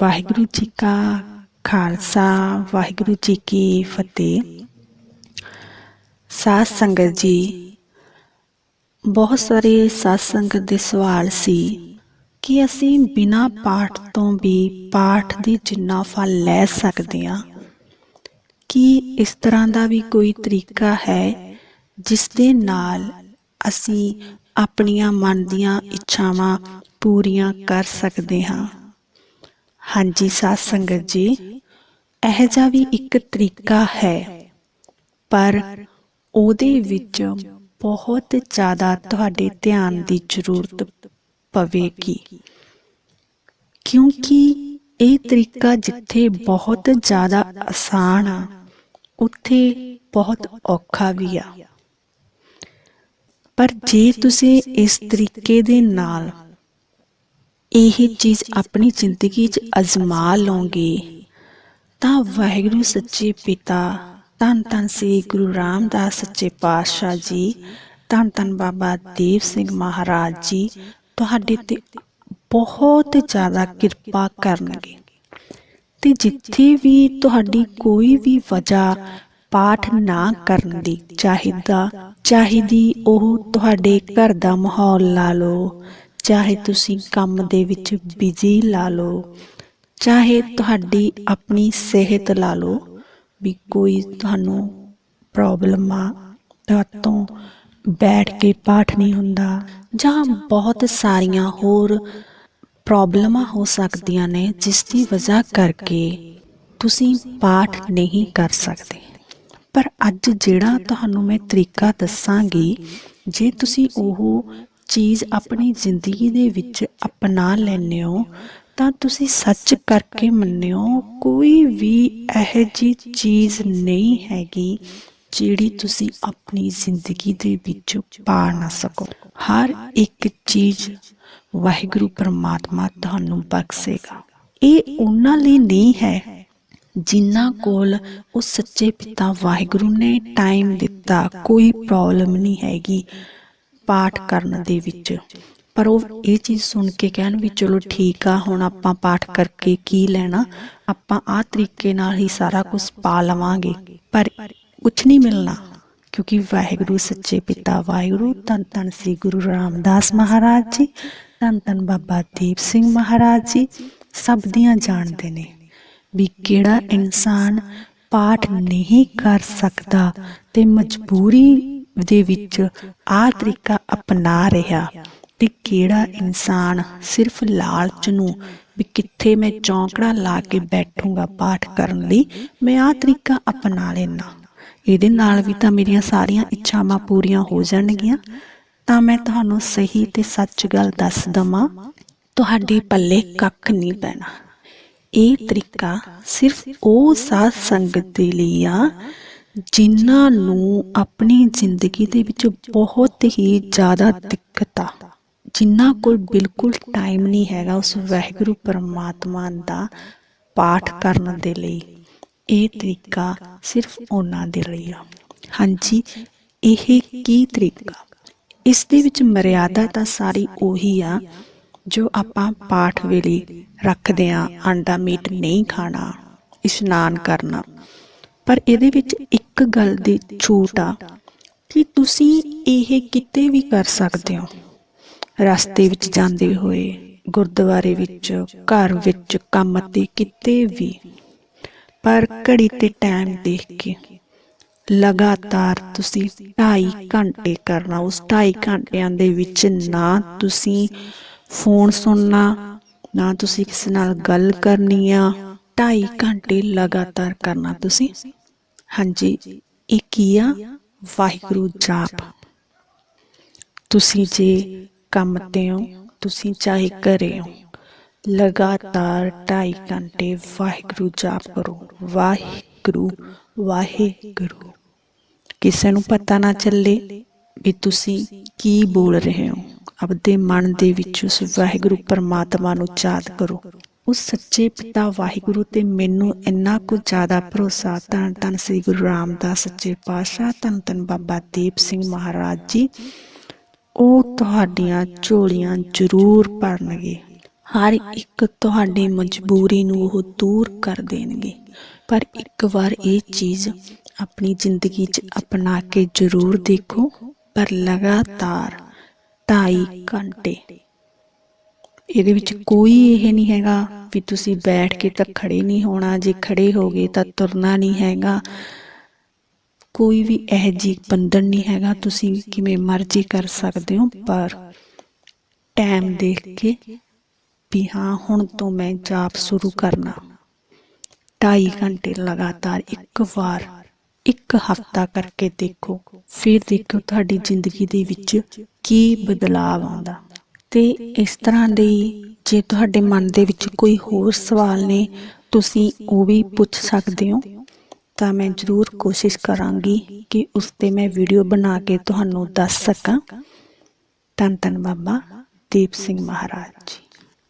ਵਾਹਿਗੁਰੂ ਜੀ ਕਾ ਖਾਲਸਾ, ਵਾਹਿਗੁਰੂ ਜੀ ਕੀ ਫਤਿਹ। ਸਾਧ ਸੰਗਤ ਜੀ, ਬਹੁਤ ਸਾਰੇ ਸਾਧ ਸੰਗਤ ਦੇ ਸਵਾਲ ਸੀ ਕਿ ਅਸੀਂ ਬਿਨਾਂ ਪਾਠ ਤੋਂ ਵੀ ਪਾਠ ਦੀ ਜਿੰਨਾ ਫਲ ਲੈ ਸਕਦੇ ਹਾਂ, ਕੀ ਇਸ ਤਰ੍ਹਾਂ ਦਾ ਵੀ ਕੋਈ ਤਰੀਕਾ ਹੈ ਜਿਸ ਦੇ ਨਾਲ ਅਸੀਂ ਆਪਣੀਆਂ ਮਨ ਦੀਆਂ ਇੱਛਾਵਾਂ ਪੂਰੀਆਂ ਕਰ ਸਕਦੇ ਹਾਂ? ਹਾਂਜੀ, ਸਾਧ ਸੰਗਤ ਜੀ, ਇਹ ਜਿਹਾ ਵੀ ਇੱਕ ਤਰੀਕਾ ਹੈ। ਪਰ ਉਹਦੇ ਵਿੱਚ ਬਹੁਤ ਜ਼ਿਆਦਾ ਤੁਹਾਡੇ ਧਿਆਨ ਦੀ ਜ਼ਰੂਰਤ ਪਵੇਗੀ। ਕਿਉਂਕਿ ਇਹ ਤਰੀਕਾ ਜਿੱਥੇ ਬਹੁਤ ਜ਼ਿਆਦਾ ਆਸਾਨ ਆ, ਉੱਥੇ ਬਹੁਤ ਔਖਾ ਵੀ ਆ। ਪਰ ਜੇ ਤੁਸੀਂ ਇਸ ਤਰੀਕੇ ਦੇ ਨਾਲ ਇਹ ਚੀਜ਼ ਆਪਣੀ ਜ਼ਿੰਦਗੀ 'ਚ ਅਜ਼ਮਾ ਲਓਗੇ। ਤਾਂ ਵਾਹਿਗੁਰੂ ਸੱਚੇ ਪਿਤਾ, ਧੰਨ ਧੰਨ ਸ੍ਰੀ ਗੁਰੂ ਰਾਮਦਾਸ ਸੱਚੇ ਪਾਤਸ਼ਾਹ ਜੀ, ਧੰਨ ਧੰਨ ਬਾਬਾ ਦੀਪ ਸਿੰਘ ਮਹਾਰਾਜ ਜੀ, ਤੁਹਾਡੇ ਤੇ ਬਹੁਤ ਜ਼ਿਆਦਾ ਕਿਰਪਾ ਕਰਨਗੇ। ਤੇ ਜਿੱਥੇ ਵੀ ਤੁਹਾਡੀ ਕੋਈ ਵੀ ਵਜ੍ਹਾ ਪਾਠ ਨਾ ਕਰਨ ਦੀ ਚਾਹੀਦਾ, ਚਾਹੀਦੀ ਉਹ ਤੁਹਾਡੇ ਘਰ ਦਾ ਮਾਹੌਲ ਲਾ ਲਓ। ਚਾਹੇ ਤੁਸੀਂ ਕੰਮ ਦੇ ਵਿੱਚ ਬਿਜ਼ੀ ਲਾ ਲਓ, ਚਾਹੇ ਤੁਹਾਡੀ ਆਪਣੀ ਸਿਹਤ ਲਾ ਲਓ, ਵੀ ਕੋਈ ਤੁਹਾਨੂੰ ਪ੍ਰੋਬਲਮ ਆ ਤੋਂ ਬੈਠ ਕੇ ਪਾਠ ਨਹੀਂ ਹੁੰਦਾ, ਜਾਂ ਬਹੁਤ ਸਾਰੀਆਂ ਹੋਰ ਪ੍ਰੋਬਲਮਾਂ ਹੋ ਸਕਦੀਆਂ ਨੇ ਜਿਸ ਦੀ ਵਜ੍ਹਾ ਕਰਕੇ ਤੁਸੀਂ ਪਾਠ ਨਹੀਂ ਕਰ ਸਕਦੇ। ਪਰ ਅੱਜ ਜਿਹੜਾ ਤੁਹਾਨੂੰ ਮੈਂ ਤਰੀਕਾ ਦੱਸਾਂਗੀ, ਜੇ ਤੁਸੀਂ ਉਹ ਚੀਜ਼ ਆਪਣੀ ਜ਼ਿੰਦਗੀ ਦੇ ਵਿੱਚ ਅਪਣਾ ਲੈਂਦੇ ਹੋ, ਤਾਂ ਤੁਸੀਂ ਸੱਚ ਕਰਕੇ ਮੰਨਿਓ, ਕੋਈ ਵੀ ਇਹੋ ਜੀ ਚੀਜ਼ ਨਹੀਂ ਹੈਗੀ ਜਿਹੜੀ ਤੁਸੀਂ ਆਪਣੀ ਜ਼ਿੰਦਗੀ ਦੇ ਵਿੱਚ ਪਾ ਨਾ ਸਕੋ। ਹਰ ਇੱਕ ਚੀਜ਼ ਵਾਹਿਗੁਰੂ ਪਰਮਾਤਮਾ ਤੁਹਾਨੂੰ ਬਖਸ਼ੇਗਾ। ਇਹ ਉਹਨਾਂ ਲਈ ਨਹੀਂ ਹੈ ਜਿਨ੍ਹਾਂ ਕੋਲ ਉਹ ਸੱਚੇ ਪਿਤਾ ਵਾਹਿਗੁਰੂ ਨੇ ਟਾਈਮ ਦਿੱਤਾ, ਕੋਈ ਪ੍ਰੋਬਲਮ ਨਹੀਂ ਹੈਗੀ। ਪਾਠ ਕਰਨ ਦੇ ਵਿੱਚ। ਪਰ ਉਹ ਇਹ ਚੀਜ਼ ਸੁਣ ਕੇ ਕਹਿਣ ਵੀ ਚਲੋ ਠੀਕ ਆ, ਹੁਣ ਆਪਾਂ ਪਾਠ ਕਰਕੇ ਕੀ ਲੈਣਾ? ਆਪਾਂ ਆਹ ਤਰੀਕੇ ਨਾਲ ਹੀ ਸਾਰਾ ਕੁਝ ਪਾ ਲਵਾਂਗੇ। ਪਰ ਕੁਝ ਨਹੀਂ ਮਿਲਣਾ, ਕਿਉਂਕਿ ਵਾਹਿਗੁਰੂ ਸੱਚੇ ਪਿਤਾ, ਵਾਹਿਗੁਰੂ ਤਨ ਤਨ ਸ੍ਰੀ ਗੁਰੂ ਰਾਮਦਾਸ ਮਹਾਰਾਜ ਜੀ ਤਨ ਤਨ ਬਾਬਾ ਦੀਪ ਸਿੰਘ ਮਹਾਰਾਜ ਜੀ, ਸਭ ਦੀਆਂ ਜਾਣਦੇ ਨੇ ਵੀ ਕਿਹੜਾ ਇਨਸਾਨ ਪਾਠ ਨਹੀਂ ਕਰ ਸਕਦਾ ਤੇ ਮਜਬੂਰੀ ਦੇ ਵਿੱਚ ਆਹ ਤਰੀਕਾ ਅਪਣਾ ਰਿਹਾ ਤੇ ਕਿਹੜਾ ਇਨਸਾਨ ਸਿਰਫ ਲਾਲਚ ਨੂੰ ਵੀ ਕਿੱਥੇ ਮੈਂ ਚੌਂਕੜਾ ਲਾ ਕੇ ਬੈਠੂੰਗਾ ਪਾਠ ਕਰਨ ਲਈ, ਮੈਂ ਆਹ ਤਰੀਕਾ ਅਪਣਾ ਲੈਣਾ ਇਹਦੇ ਨਾਲ ਵੀ ਤਾਂ ਮੇਰੀਆਂ ਸਾਰੀਆਂ ਇੱਛਾਵਾਂ ਪੂਰੀਆਂ ਹੋ ਜਾਣਗੀਆਂ। ਤਾਂ ਮੈਂ ਤੁਹਾਨੂੰ ਸਹੀ ਤੇ ਸੱਚ ਗੱਲ ਦੱਸ ਦਵਾਂ, ਤੁਹਾਡੇ ਪੱਲੇ ਕੱਖ ਨਹੀਂ ਪੈਣਾ। ਇਹ ਤਰੀਕਾ ਸਿਰਫ ਉਹ ਸਾਧ ਸੰਗਤ ਦੇ ਲਈ ਆ ਜਿਨ੍ਹਾਂ ਨੂੰ ਆਪਣੀ ਜ਼ਿੰਦਗੀ ਦੇ ਵਿੱਚ ਬਹੁਤ ਹੀ ਜ਼ਿਆਦਾ ਦਿੱਕਤ ਆ, ਜਿਨ੍ਹਾਂ ਕੋਲ ਬਿਲਕੁਲ ਟਾਈਮ ਨਹੀਂ ਹੈਗਾ ਉਸ ਵਾਹਿਗੁਰੂ ਪਰਮਾਤਮਾ ਦਾ ਪਾਠ ਕਰਨ ਦੇ ਲਈ। ਇਹ ਤਰੀਕਾ ਸਿਰਫ ਉਹਨਾਂ ਦੇ ਲਈ ਆ। ਹਾਂਜੀ, ਇਹ ਕੀ ਤਰੀਕਾ? ਇਸ ਦੇ ਵਿੱਚ ਮਰਿਆਦਾ ਤਾਂ ਸਾਰੀ ਉਹੀ ਆ, ਜੋ ਆਪਾਂ ਪਾਠ ਵੇਲੇ ਰੱਖਦੇ ਆ ਆਂਡਾ ਮੀਟ ਨਹੀਂ ਖਾਣਾ, ਇਸ਼ਨਾਨ ਕਰਨਾ। ਪਰ ਇਹਦੇ ਵਿੱਚ ਇੱਕ ਗੱਲ ਦੀ ਛੂਟ ਆ ਕਿ ਤੁਸੀਂ ਇਹ ਕਿਤੇ ਵੀ ਕਰ ਸਕਦੇ ਹੋ। ਰਸਤੇ ਵਿੱਚ ਜਾਂਦੇ ਹੋਏ, ਗੁਰਦੁਆਰੇ ਵਿੱਚ, ਘਰ ਵਿੱਚ ਕੰਮ ਤੇ ਕਿਤੇ ਵੀ। ਪਰ ਘੜੀ ਤੇ ਟਾਈਮ ਦੇਖ ਕੇ ਲਗਾਤਾਰ ਤੁਸੀਂ 2.5 ਘੰਟੇ ਕਰਨਾ, ਉਸ 2.5 ਘੰਟਿਆਂ ਦੇ ਵਿੱਚ ਨਾ ਤੁਸੀਂ ਫੋਨ ਸੁਣਨਾ, ਨਾ ਤੁਸੀਂ ਕਿਸੇ ਨਾਲ ਗੱਲ ਕਰਨੀ ਆ। 2.5 ਘੰਟੇ ਲਗਾਤਾਰ ਕਰਨਾ ਤੁਸੀਂ। ਹਾਂਜੀ ਇਹ ਕੀ ਆ ਵਾਹਿਗੁਰੂ ਜਾਪ। ਤੁਸੀਂ ਜੇ ਕੰਮ ਤੇ ਹੋ, ਤੁਸੀਂ ਚਾਹੇ ਘਰੇ ਹੋ, ਲਗਾਤਾਰ 2.5 ਘੰਟੇ ਵਾਹਿਗੁਰੂ ਜਾਪ ਕਰੋ। ਵਾਹਿਗੁਰੂ ਵਾਹਿਗੁਰੂ। ਕਿਸੇ ਨੂੰ ਪਤਾ ਨਾ ਚੱਲੇ ਵੀ ਤੁਸੀਂ ਕੀ ਬੋਲ ਰਹੇ ਹੋ। ਆਪਦੇ ਮਨ ਦੇ ਵਿੱਚ ਉਸ ਵਾਹਿਗੁਰੂ ਪਰਮਾਤਮਾ ਨੂੰ ਯਾਦ ਕਰੋ। ਉਸ ਸੱਚੇ ਪਿਤਾ ਵਾਹਿਗੁਰੂ ਤੇ ਮੈਨੂੰ ਇੰਨਾ ਕੁ ਜ਼ਿਆਦਾ ਭਰੋਸਾ, ਧੰਨ ਧੰਨ ਸ੍ਰੀ ਗੁਰੂ ਰਾਮਦਾਸ ਸੱਚੇ ਪਾਤਸ਼ਾਹ, ਧੰਨ ਧੰਨ ਬਾਬਾ ਦੀਪ ਸਿੰਘ ਮਹਾਰਾਜ ਜੀ, ਉਹ ਤੁਹਾਡੀਆਂ ਝੋਲੀਆਂ ਜ਼ਰੂਰ ਭਰਨਗੇ। ਹਰ ਇੱਕ ਤੁਹਾਡੀ ਮਜਬੂਰੀ ਨੂੰ ਉਹ ਦੂਰ ਕਰ ਦੇਣਗੇ। ਪਰ ਇੱਕ ਵਾਰ ਇਹ ਚੀਜ਼ ਆਪਣੀ ਜ਼ਿੰਦਗੀ 'ਚ ਅਪਣਾ ਕੇ ਜ਼ਰੂਰ ਦੇਖੋ, ਪਰ ਲਗਾਤਾਰ 2.5 ਘੰਟੇ ਇਹਦੇ ਵਿੱਚ ਕੋਈ ਇਹ ਨਹੀਂ ਹੈਗਾ ਵੀ ਤੁਸੀਂ ਬੈਠ ਕੇ ਤਾਂ ਖੜੇ ਨਹੀਂ ਹੋਣਾ ਜੇ ਖੜੇ ਹੋਗੇ ਤਾਂ ਤੁਰਨਾ ਨਹੀਂ ਹੈਗਾ। ਕੋਈ ਵੀ ਇਹ ਜੀ ਬੰਧਨ ਨਹੀਂ ਹੈਗਾ ਤੁਸੀਂ ਕਿਵੇਂ ਮਰਜ਼ੀ ਕਰ ਸਕਦੇ ਹੋ ਪਰ ਟਾਈਮ ਦੇਖ ਕੇ ਵੀ ਹਾਂ ਹੁਣ ਤੋਂ ਮੈਂ ਜਾਪ ਸ਼ੁਰੂ ਕਰਨਾ। 2.5 ਘੰਟੇ ਲਗਾਤਾਰ ਇੱਕ ਵਾਰ ਇੱਕ ਹਫਤਾ ਕਰਕੇ ਦੇਖੋ। ਫਿਰ ਦੇਖੋ ਤੁਹਾਡੀ ਜ਼ਿੰਦਗੀ ਦੇ ਵਿੱਚ ਕੀ ਬਦਲਾਅ ਆਉਂਦਾ। ਤੇ ਇਸ ਤਰ੍ਹਾਂ ਦੇ ਜੇ ਤੁਹਾਡੇ ਮਨ ਦੇ ਵਿੱਚ ਕੋਈ ਹੋਰ ਸਵਾਲ ਨੇ, ਤੁਸੀਂ ਉਹ ਵੀ ਪੁੱਛ ਸਕਦੇ ਹੋ। ਤਾਂ ਮੈਂ ਜ਼ਰੂਰ ਕੋਸ਼ਿਸ਼ ਕਰਾਂਗੀ ਕਿ ਉਸ ਤੇ ਮੈਂ ਵੀਡੀਓ ਬਣਾ ਕੇ ਤੁਹਾਨੂੰ ਦੱਸ ਸਕਾਂ। ਧੰਨ ਧੰਨ ਬਾਬਾ ਦੀਪ ਸਿੰਘ ਮਹਾਰਾਜ ਜੀ।